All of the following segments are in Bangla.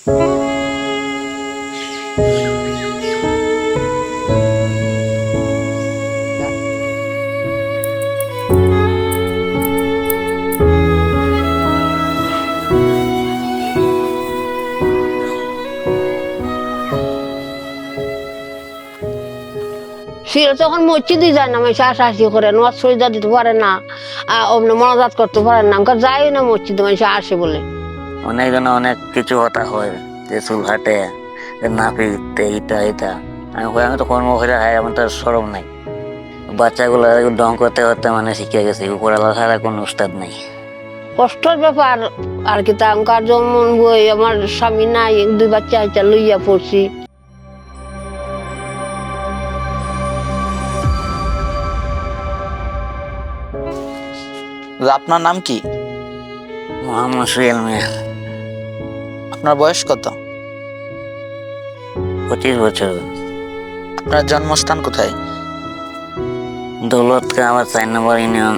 সে তখন মসজিদে যায় না মেশে আশাশি করে নোয়াজ সরিদা দিতে পারে না অমনি মনাজাত করতে পারে না যাই না মসজিদে, মানুষ আসে বলে। অনেক জন অনেক কিছু কথা হয় যে চুল হাটে যে না ফিরতে এটা এটা আমি কই, আমি তো কর্ম করে খাই আমার তো সরম নাই। বাচ্চাগুলো ডং করতে করতে মানে শিখে গেছে উপর আলাদা ছাড়া কোনো উস্তাদ নাই। কষ্টের ব্যাপার আর কি তা আমার যেমন বই আমার স্বামী নাই দুই বাচ্চা আছে লইয়া পড়ছি। আপনার নাম কি? মোহাম্মদ সুয়েল মিয়া। আপনার বয়স কত? পঁচিশ বছর। আপনার জন্মস্থান কোথায়? দৌলত কাবাদ চার নম্বর ইউনিয়ন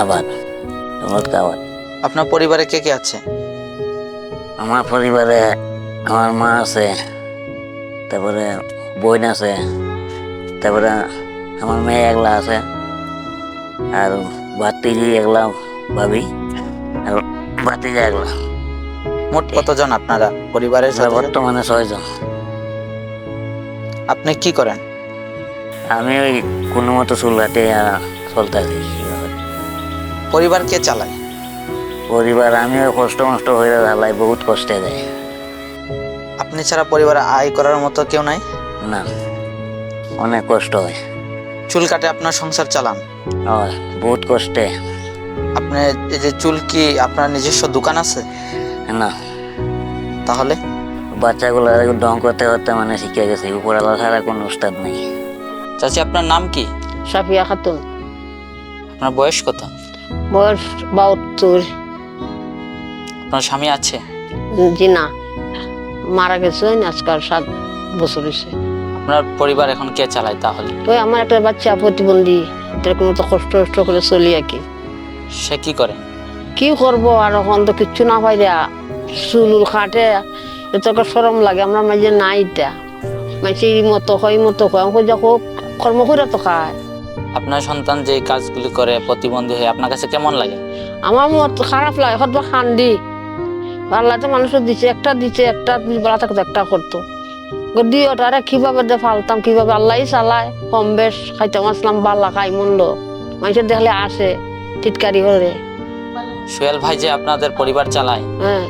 আবার দৌলত কাবাদ আপনার পরিবারে কে কে আছে? আমার পরিবারে আমার মা আছে তারপরে বোন আছে তারপরে আমার মেয়ে একলা আছে আর ভাতিজি একলা ভাবি আর ভাতিজা একলা। মোট কতজন আপনারা? পরিবারের সদস্য? বর্তমানে ছয়জন। আপনি কি করেন? আমি ওই কোনো মতো চুল কাটে চলতেছি পরিবার কে চালায়? পরিবার আমিও কষ্ট মষ্ট হয়ে ঢালাই বহুত কষ্টে দেয়। আপনি ছাড়া পরিবারে আয় করার মতো কেউ নাই? না অনেক কষ্ট হয়। চুল কাটে আপনার সংসার চালান? বহুত কষ্টে। আপনি এই যে চুল কি আপনার নিজস্ব দোকান আছে? না। তাহলে? বাচ্চাগুলো ডং করতে করতে মানে শিখে গেছে উপর আলাদা ছাড়া কোনো উস্তাদ নেই। চাচি আপনার নাম কি? সাফিয়া খাতুন। আপনার বয়স কত? বয়স বাহাত্তর। আপনার স্বামী আছে? জি না মারা গেছেন আজকাল সাত বছর হয়েছে। আপনার পরিবার এখন কে চালায় তাহলে? ওই আমার একটা বাচ্চা প্রতিবন্ধী এটা কোনো তো কষ্ট কষ্ট করে চলি আর কি। সে কি করে? কি করব আর এখন তো কিচ্ছু না পাই দেয়া চুল খাটে এতকে সরম লাগে আমরা মাঝে নাই এটা মাঝে এই মতো হয় মতো হয় আমাকে যখন কর্ম করে তো খায়। আপনার সন্তান যে কাজগুলি করে প্রতিবন্ধী হয়ে আপনার কাছে কেমন লাগে? আমার মত খারাপ লাগে হয়তো খান্দি আল্লাহ তো মানুষের দিছে একটা দিছে একটা বেলা থাকতো একটা করতো। দিয়ে ওটারে কীভাবে দে ফালতাম কীভাবে আল্লাহই চালায় কম বেশ খাইতাম আসলাম বাল্লা খাই মন্দ মানুষের দেখলে আসে টিটকারি করে। সোহেল ভাই যে আপনাদের পরিবার চালায় হ্যাঁ।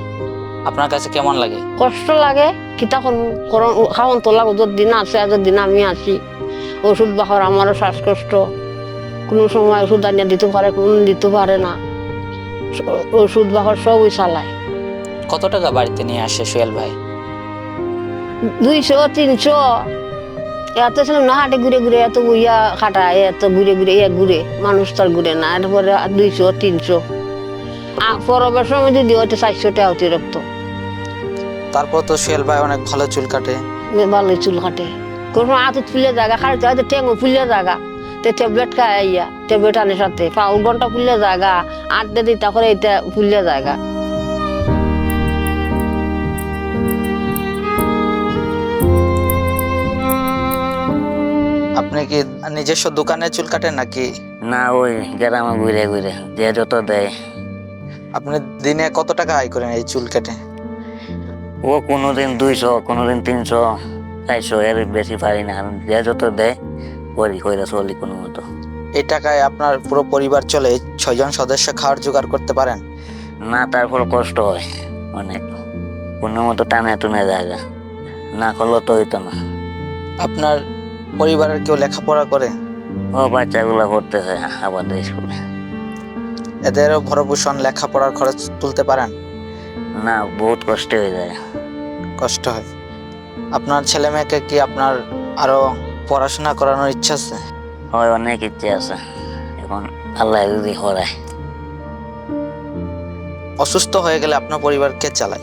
আপনার কাছে কেমন লাগে? কষ্ট লাগে কিতা খাওয়ান তো লাগো যত দিন আছে যত দিন আমি আছি। ওষুধ বাহর আমারও শ্বাসকষ্ট। কোনো সময় ওষুধ আনিয়ে দিতে পারে কোনো দিতে পারে না। ওষুধ বাহর সবই চালায়। কত টাকা বাড়িতে নিয়ে আসে সোহেল ভাই? দুইশো তিনশো। এত ছিলাম না হাটে ঘুরে ঘুরে এত ইয়া খাটায় এত ঘুরে ঘুরে ইয়া ঘুরে। মানুষ তার ঘুরে না এরপরে দুইশো তিনশো। পরবের সময় যদি হয়তো চারশো টাকা অতিরিক্ত। তারপর তো সোহেল ভাই অনেক ভালো চুল কাটে। ভালো চুল কাটে। কোনো হাতে ফুলে জায়গা খাড়িতে হয়তো টেঙ্গো ফুলে জায়গা। তে ট্যাবলেট খাই ইয়া ট্যাবলেট আনে সাথে। পাউল ঘণ্টা ফুলে জায়গা আড্ডে দিতা করে এটা ফুলে জায়গা। আপনি কি নিজস্ব দোকানে চুল কাটেন নাকি? না ওই গ্রামে ঘুরে ঘুরে যে যত দেয়। আপনি দিনে কত টাকা আয় করেন এই চুল কেটে? ও কোনোদিন দুইশো কোনোদিন তিনশো চারশো এর বেশি পারি না। কারণ যে যত দেয় করি কইরা চলি কোনো মতো। এই টাকায় আপনার পুরো পরিবার চলে ছয়জন সদস্য খাওয়ার জোগাড় করতে পারেন? না তারপর কষ্ট হয় অনেক। কোনো মতো টানে টুনে জায়গা না। করলে তো হইতো না। আপনার পরিবারের কেউ লেখাপড়া করে? ও বাচ্চাগুলো পড়তেছে আবার স্কুলে। এদেরও ভরভূষণ লেখাপড়ার খরচ তুলতে পারেন? না বহুত কষ্ট হয়ে যায়। কষ্ট হয়। আপনার ছেলে মেয়েকে কি আপনার আরও পড়াশোনা করানোর ইচ্ছা আছে? হয় অনেক ইচ্ছে আছে। এখন আল্লাহ যদি করায়। অসুস্থ হয়ে গেলে আপনার পরিবার কে চালায়?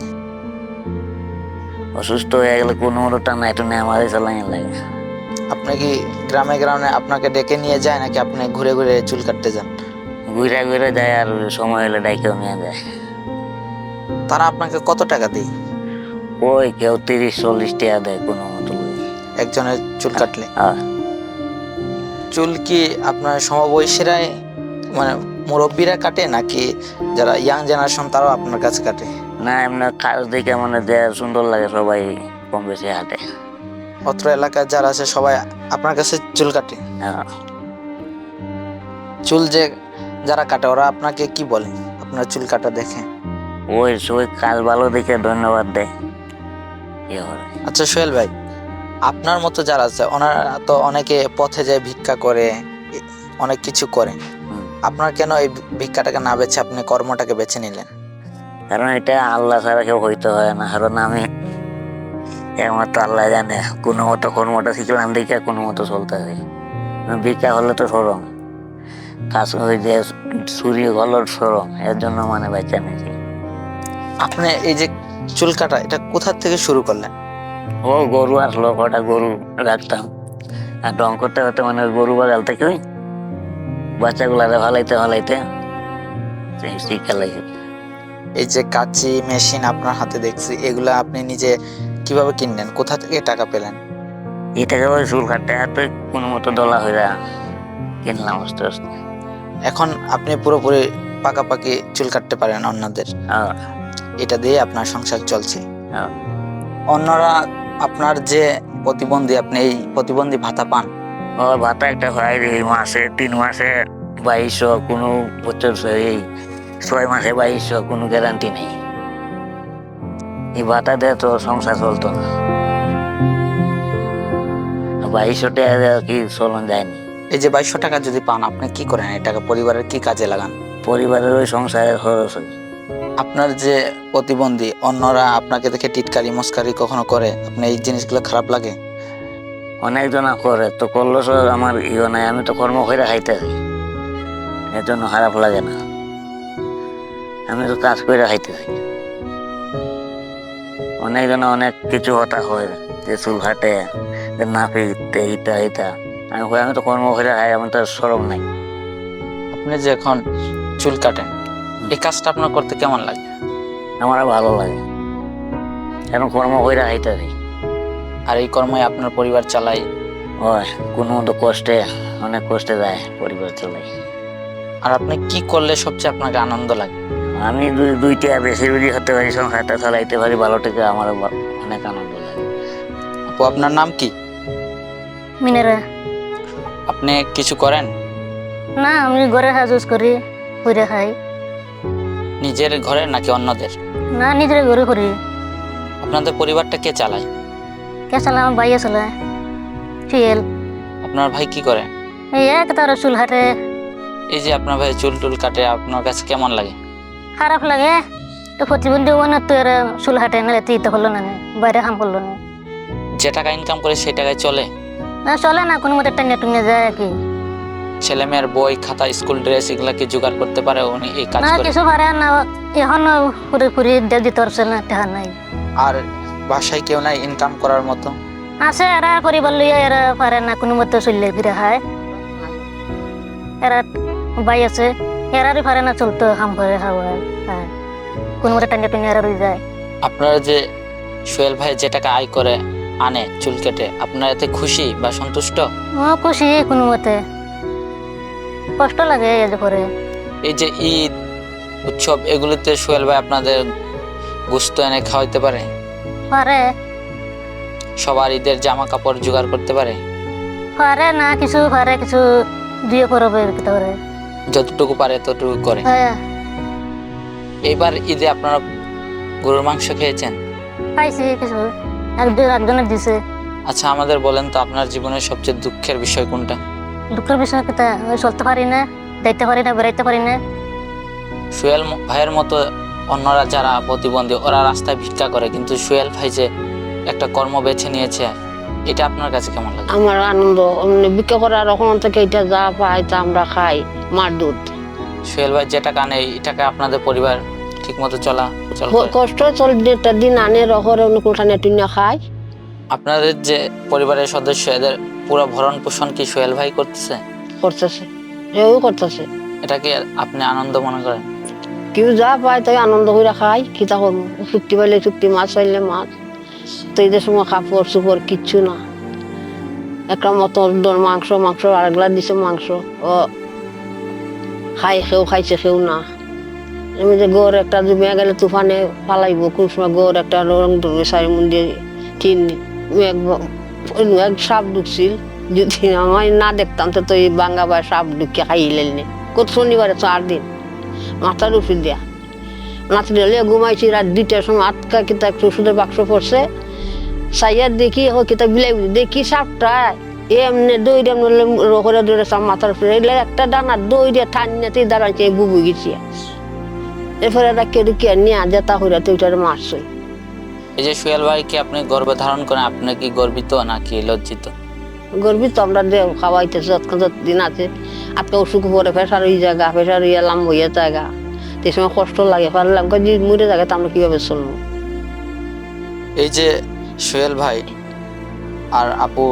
অসুস্থ হয়ে গেলে কোনো মতো টানা টুনে আমাদের চালাই লাগে। আপনি কি গ্রামে গ্রামে আপনাকে ডেকে নিয়ে যায় নাকি আপনি ঘুরে ঘুরে চুল কাটতে যান? ঘুরে ঘুরে যায় আর সময় হলে ডাইকেও নিয়ে যায়। তারা আপনাকে কত টাকা দেয়? ওই কেউ তিরিশ চল্লিশ টাকা দেয় কোনো মতো। একজনের চুল কাটলে? চুল কি আপনার সমবয়সীরাই মানে মুরব্বীরা কাটে নাকি যারা ইয়াং জেনারেশন তারাও আপনার কাছে কাটে? না এমনি কাজ দেখে মানে সুন্দর লাগে সবাই কম বেশি হাঁটে। অত্র এলাকায় যারা আছে সবাই আপনার কাছে চুল কাটে। চুল যে যারা কাটে ওরা আপনাকে কি বলে? আপনার চুল কাটা দেখে। ওই সবাই কাল ভালো দেখে ধন্যবাদ দেয়। ইয়ে করে। আচ্ছা সোহেল ভাই আপনার মতো যারা আছে ওনারা তো অনেকে পথে যায় ভিক্ষা করে এ- অনেক কিছু করে। হুম। আপনার কেন এই ভিক্ষাটাকে না বেছে আপনি কর্মটাকে বেছে নিলেন? কারণ এটা আল্লাহ ছাড়া কেউ হইতে হয় না। কারণ আমি একমাত্র আল্লাহ জানে কোনো মতো কর্মটা শিখলাম দেখে কোনো মতো চলতে হয়। ভিক্ষা হলে তো সরম। কাজ ওই যে চুরি হলো সরম এর জন্য মানে বাচ্চা নিয়েছি আপনি এই যে চুল কাটা এটা কোথা থেকে শুরু করলেন? ও গরু আসলো কটা গরু রাখতাম। আর ডং করতে করতে মানে গরু বাগাল থেকে ওই বাচ্চাগুলারে ভালাইতে সেই শিক্ষা লাগে এই যে কাঁচি মেশিন আপনার হাতে দেখছি এগুলা আপনি নিজে কীভাবে কিনলেন? কোথা থেকে টাকা পেলেন? এটাকে ওই চুল কাটতে হাতে কোনো মতো দলা হয়ে কিনলাম আস্তে আস্তে। এখন আপনি পুরোপুরি পাকাপাকি চুল কাটতে পারেন অন্যদের। এটা দিয়ে আপনার সংসার চলছে। অন্যরা আপনার যে প্রতিবন্ধী আপনি এই প্রতিবন্ধী ভাতা পান। ভাতা একটা হয় এই মাসে তিন মাসে বাইশশো কোনো বছর এই ছয় মাসে বাইশশো কোনো গ্যারান্টি নেই। এই ভাতা দিয়ে তো সংসার চলতো না। বাইশশো টাকা কি চলন যায়নি এই যে বাইশশো টাকা যদি পান আপনি কি করেন? এই টাকা পরিবারের কি কাজে লাগান? পরিবারের ওই সংসারের খরচ হয়। আপনার যে প্রতিবন্ধী অন্যরা আপনাকে দেখে টিটকারি মস্কারি কখনো করে? আপনি এই জিনিসগুলো খারাপ লাগে? অনেকজনা করে। তো করল তো আমার ইয়ে নাই আমি তো কর্ম করে খাইতেছি এর জন্য খারাপ লাগে না। আমি তো কাজ করে খাইতেছি অনেকজনে অনেক কিছু কথা হয়। যে চুল যে নাপিতে এইটা এইটা। আমি আমি তো কর্ম করে খাই আমার তো সরম নাই। আপনি যে এখন চুল কাটেন এই কাজটা আপনার করতে কেমন লাগে? আমার ভালো লাগে। এখন কর্ম করে খাইতেছি আর এই কর্মই আপনার পরিবার চালায়? ওই কোনো মতো কষ্টে অনেক কষ্টে যায় পরিবার চলে। আর আপনি কি করলে সবচেয়ে আপনাকে আনন্দ লাগে? আমি দুই দুইটা বেশি বেশি হতে পারি সংসারটা চালাইতে পারি ভালো থেকে আমার অনেক আনন্দ লাগে। আপু আপনার নাম কি? মিনেরা। আপনি কিছু করেন? না আমি ঘরে ইউজ করি করে খাই। নিজের ঘরে নাকি অন্যদের? না নিজের ঘরে করি। আপনাদের পরিবারটা কে চালায়? কে চালা আমার বাইয়ে চলে ফিয়েল আপনার ভাই কি করে? এই এক তার চুল হাটে এই যে আপনার ভাই চুল টুল কাটে আপনার কাছে কেমন লাগে? খারাপ লাগে। তো প্রতিবন্ধী মানে তো এরা চুল হাটে না ইতে হলো না বাইরে কাম করল না। যে টাকা ইনকাম করে সেই টাকায় চলে। না চলে না কোনো মতো টাঙ্গে টুঙ্গে যায় আর কি। ছেলে মেয়ের বই খাতা স্কুল ড্রেস এগুলা কি জোগাড় করতে পারে? উনি এই কাজ না করে। কিছু পারে না এখন দিয়ে দিতে পারছে না টাকা নাই। আর বাসায় কেউ নাই ইনকাম করার মতো? আছে এরা পরিবার লইয়া এরা পারে না কোনো মতো চললে ফিরে খায়। এরা বাই আছে এরারই পারে না চলতো কাম করে খাওয়া কোনো মতো টাঙ্গে টুঙ্গে এরা যায়। আপনারা যে সোহেল ভাই যে টাকা আয় করে আনে চুল কেটে। আপনারা এতে খুশি বা সন্তুষ্ট? খুশি কোনো মতে। কষ্ট লাগে এই যে করে। এই যে ঈদ উৎসব এগুলোতে সোহেল ভাই আপনাদের গুস্ত এনে খাওয়াইতে পারে? পারে। সবার ঈদের জামা কাপড় জোগাড় করতে পারে? পারে না কিছু পারে কিছু দিয়ে করবে যতটুকু পারে ততটুকু করে। হ্যাঁ। এইবার ঈদে আপনারা গরুর মাংস খেয়েছেন? পাইছি কিছু। একজন একজনের দিছে। আচ্ছা আমাদের বলেন তো আপনার জীবনের সবচেয়ে দুঃখের বিষয় কোনটা? দুঃখের বিষয় কিতা ওই চলতে পারি না যাইতে পারি না বেড়াইতে পারি না। সোহেল ভাইয়ের মতো অন্যরা যারা প্রতিবন্ধী ওরা রাস্তায় ভিক্ষা করে কিন্তু সোহেল ভাই যে একটা কর্ম বেছে নিয়েছে এটা আপনার কাছে কেমন লাগে? আমার আনন্দ বিক্রি করার ওখান থেকে এটা যা পাই তা আমরা খাই মার দুধ। সোহেল ভাই যে টাকা নেই এই টাকা আপনাদের পরিবার ঠিকমতো চলা কষ্ট চল একটা দিন আনে রহরে অনুকূলটা নেটুনে খাই আপনাদের যে পরিবারের সদস্য এদের পুরো ভরণ পোষণ কি সোহেল ভাই করতেছে? করতেছে। সেও করতেছে। এটা কি আপনি আনন্দ মনে করেন? কেউ যা পায় তাই আনন্দ করে খাই কিতা করব? চুক্তি পাইলে চুক্তি মাছ পাইলে মাছ। তো যে সময় কাপড় চুপড় কিচ্ছু না। একটা মতো মাংস মাংস আরেকলা দিছে মাংস। ও খাই খেউ খাইছে খেউ না। গড় একটা জমিয়া গেলে তুফানে পালাইব কোন সময় গড় একটা রং ধরবে, সারি মন্দির তিন মেঘ সাপ ঢুকছিল, যদি আমি না দেখতাম, তো এই বাঙ্গা বাই সাপ ঢুকে খাইলেন নি। কত শনিবারে চার দিন, মাথার ওষুধ দেয়া। নাতি দিলে ঘুমাইছি রাত দুইটার সময় আটকা কিতা একটু ওষুধের বাক্স পড়ছে সাইয়ার দেখি, ও কিতা বিলাই দেখি সাপটা এমনি দইরে রোহরে দৌড়ে সাপ মাথার উপরে একটা ডানা দইরে ঠান্নাতেই দাঁড়াইছে বুবু গেছি। এরপরে একটা কেউ কে নিয়ে হইরা তো ওইটার মারছে এই যে সোহেল ভাইকে আপনি গর্বে ধারণ করেন? আপনি কি গর্বিত নাকি লজ্জিত? গর্বিত আমরা দে খাওয়াইতেছে যতক্ষণ দিন আছে আজকে অসুখ পরে প্রেশার হয়ে জায়গা প্রেশার হয়ে এলাম হইয়া জায়গা। সেই সময় কষ্ট লাগে পারলাম যে মরে জায়গা তো আমরা কীভাবে চলবো? এই যে সোহেল ভাই আর আপু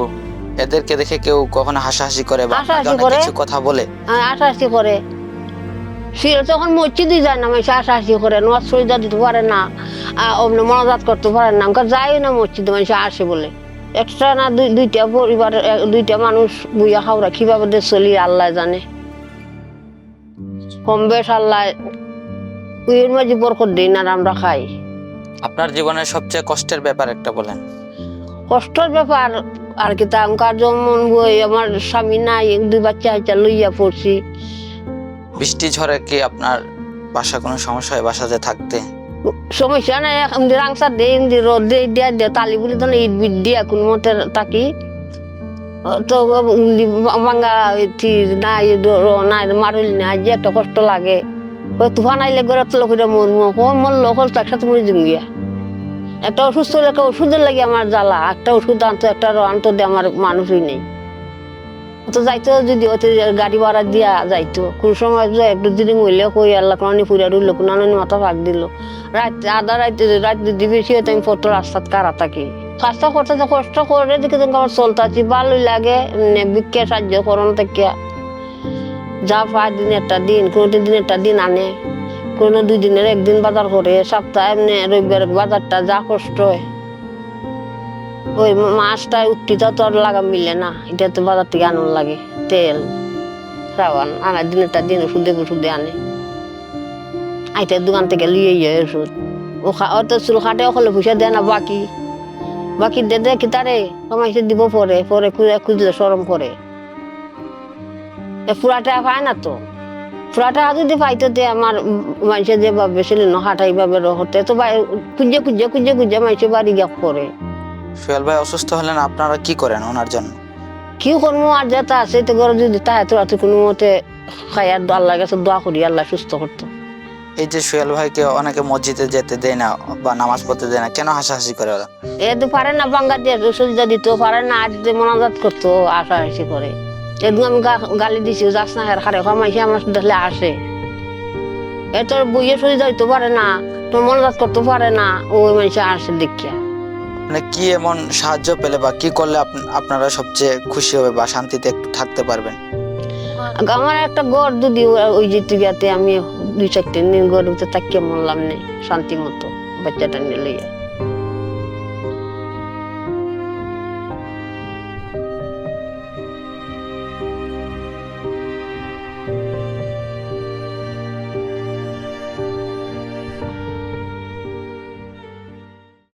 এদেরকে দেখে কেউ কখনো হাসাহাসি করে বা হাসাহাসি কিছু কথা বলে? আর আশাশি করে। সে তখন মসজিদই যায় না মানুষ আশাশি করে নোয়াজ সরিদা দিতে পারে না আর অমনি মনাজাত করতে পারে না আমাকে যায় না মসজিদে মানুষ আসে বলে। একটা না দুই দুইটা পরিবার দুইটা মানুষ বুইয়া খাওয়া কীভাবে দিয়ে চলি আল্লাহ জানে। কম বেশ আল্লাহ উইয়ের মাঝে বরকত দিই না আর আমরা খাই। আপনার জীবনের সবচেয়ে কষ্টের ব্যাপার একটা বলেন। কষ্টের ব্যাপার আর কি তা আমার যেমন বই আমার স্বামী নাই দুই বাচ্চা হাইচা লইয়া পড়ছি। বৃষ্টি ঝড়ে কি আপনার বাসা কোনো সমস্যা হয় বাসাতে থাকতে? সমস্যা নাই এমনি রাংসা দে এমনি রোদ দে দিয়া দে তালি বলি তো ইট বিট দিয়া কোন মতে ও তো মাঙ্গা নাই নাই, মারুল না যে একটা কষ্ট লাগে। ওই তুফান আইলে ঘরে তো লোকেরা মরমু মরলো হল তো একসাথে মরে যাব গিয়া। একটা অসুস্থ হলে একটা ওষুধের লাগে আমার জ্বালা, একটা ওষুধ আনতো, একটা আনতো দিয়ে আমার মানুষই নেই। তো যাইতো যদি অতি গাড়ি ভাড়া দিয়া যাইতো। কোন সময় যায় একটু দিদি মহিলা কই, আল্লাহ কোন ফুরা রইল কোন মাথা ভাগ দিল। রাত আধা রাত রাত যদি বেশি হতো আমি ফটো রাস্তাত কারা থাকি। কাজটা করতে তো কষ্ট করে দেখে আমার চলতাছি ভালোই লাগে বিক্ষে সাহায্য করন থেকে যা পাঁচ দিন একটা দিন, কোনো দিন একটা দিন আনে। কোনো দুই দিনের একদিন বাজার করে, সপ্তাহে এমনি রবিবার বাজারটা যা কষ্ট হয়। ওই মাছটা উঠতিটা তো আর লাগা মিলে না, এটা তো বাজার থেকে আনন্দ লাগে, তেল সাবান আনার দিন একটা দিন ওষুধে ওষুধে আনে। আইতে দোকান থেকে লিয়ে যায় ওষুধ। ও তো চুল খাটে, ওখানে পয়সা দেয় না, বাকি। বাকি দে দে কি তারে কমাইছে দিব পরে পরে খুঁজে খুঁজলে সরম করে। এ ফুরাটা পায় না তো। ফুরাটা যদি পাইতো দে, আমার মানুষের যে ভাবে ছিল হাঁটাই হতে তো খুঁজে খুঁজে খুঁজে খুঁজে মানুষের বাড়ি গিয়া করে সোহেল ভাই অসুস্থ হলেন আপনারা কি করেন ওনার জন্য? কি করব আর যেটা আছে তো ঘরে যদি রাতে কোনো মতে খাই আর আল্লাহ কাছে দোয়া করি আল্লাহ সুস্থ করতো। এই যে সোহেল ভাইকে অনেকে মসজিদে যেতে দেয় না বা নামাজ পড়তে দেয় না কেন হাসাহাসি করে ওরা? এ তো পারে না বাঙ্গা দিয়ে সুবিধা দিত পারে না আজ যে মনাজাত করতো আশা হাসি করে। একদিন আমি গালি দিছি যাস না হের খারে খামাইছি আমার দেখলে আসে। এ তোর বইয়ে সুবিধা দিতে পারে না তোর মনাজাত করতে পারে না ওই মানুষে আসে দেখিয়া। মানে কি এমন সাহায্য পেলে বা কি করলে আপ- আপনারা সবচেয়ে খুশি হবে বা শান্তিতে একটু থাকতে পারবেন? আমার একটা ঘর যদি ওই যেতে গিয়াতে আমি দুই চারটে দিন ঘর কেমন মরলাম নেই শান্তি মতো, বাচ্চাটা নিয়ে